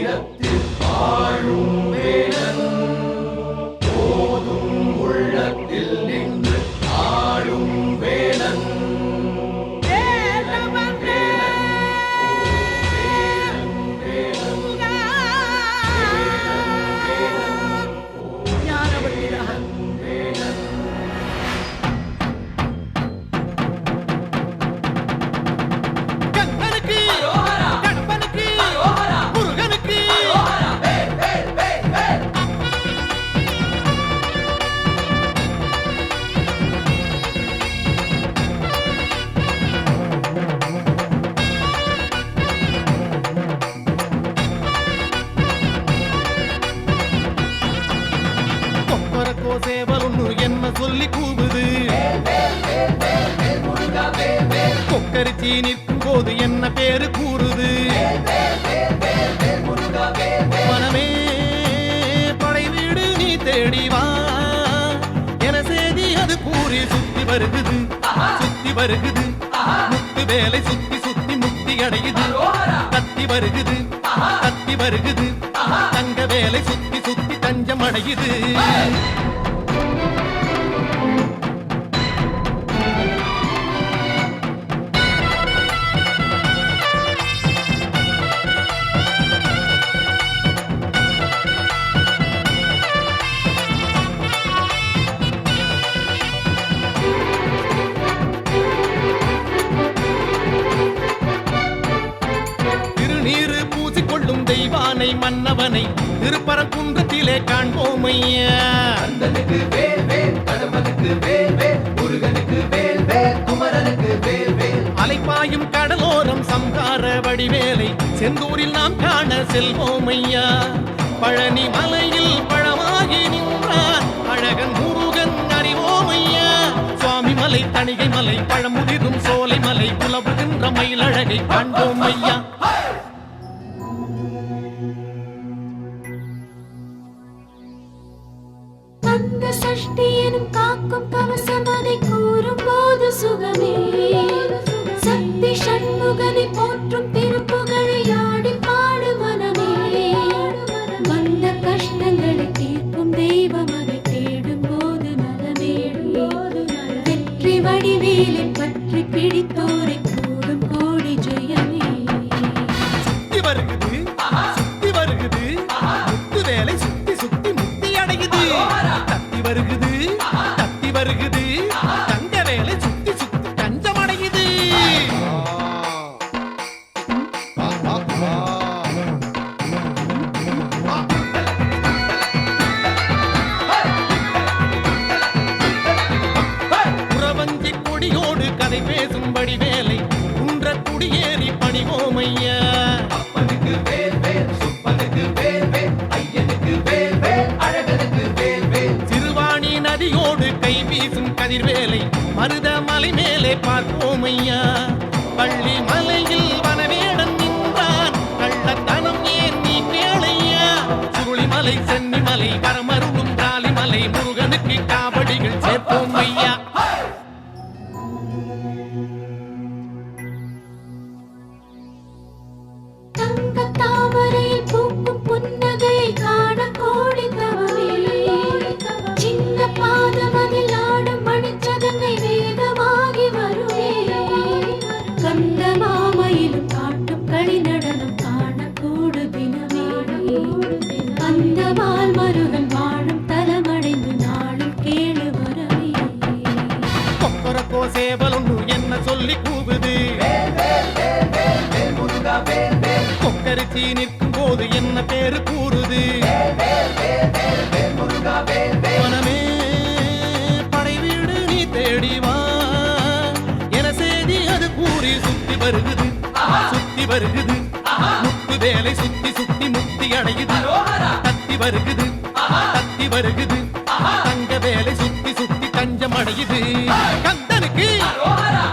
நிலத்தில் வாழும் என்ன சொல்லி கூவுது? கொக்கரிச்சி நிற்கும் போது என்ன பேரு கூறுது? மனமே படை வீடு நீ தேடி வா. என செய்தி அது கூறி சுத்தி வருகுது. சுத்தி வருகுது. முத்து வேலை சுத்தி சுத்தி முத்தி அடையுது. கத்தி வருகுது. கத்தி வருகுது. தங்க வேலை சுத்தி சுத்தி தஞ்சம் அடையுது. தெய்வானை மன்னவனை திருப்பரங்குன்றத்திலே காண்போம் ஐயா அலைப்பாயும் கடலோரம் சம்கார வடிவேலை செந்தூரில் நாம் காண செல்வோம் ஐயா பழனி மலையில் பழமாகி நின்றான் அழகன் முருகன் அறிவோம் ஐயா சுவாமி மலை தணிகை மலை பழமுதிரும் சோலை மலை புலவுகின்ற மயிலழகை காண்போம் ஐயா எனும் காக்கும் கவசம் அதை கூறும் போது சுகமே வருகுது வருகுது. தங்க வேலை சுத்தி சுத்தி தஞ்சம் அடையுது. புறவஞ்சி கொடியோடு கதை பேசும்படி வேலை. குன்ற குடியேறி பணிவோமையா வீசும் கதிர்வேலை மருத மலை மேலே பார்ப்போம் ஐயா பள்ளி மலையில் வனவேடன் நின்றான் கள்ளத்தனம் ஏன் நீ கேளையா? சுருளிமலை சென்னிமலை வரமருளும் கொக்கரிச்சி நிற்கும் போது என்ன பேரு கூறுது? மனமே படை வீடு நீ தேடிவா என செய்தி அது கூறி சுத்தி வருகுது. சுத்தி வருகுது. முத்து வேலை சுத்தி சுத்தி முத்தி அடையுது. கத்தி வருகுது. கத்தி வருகுது. தங்க வேலை சுத்தி சுத்தி தஞ்சம் அடையுது. கந்தனுக்கு அரோகரா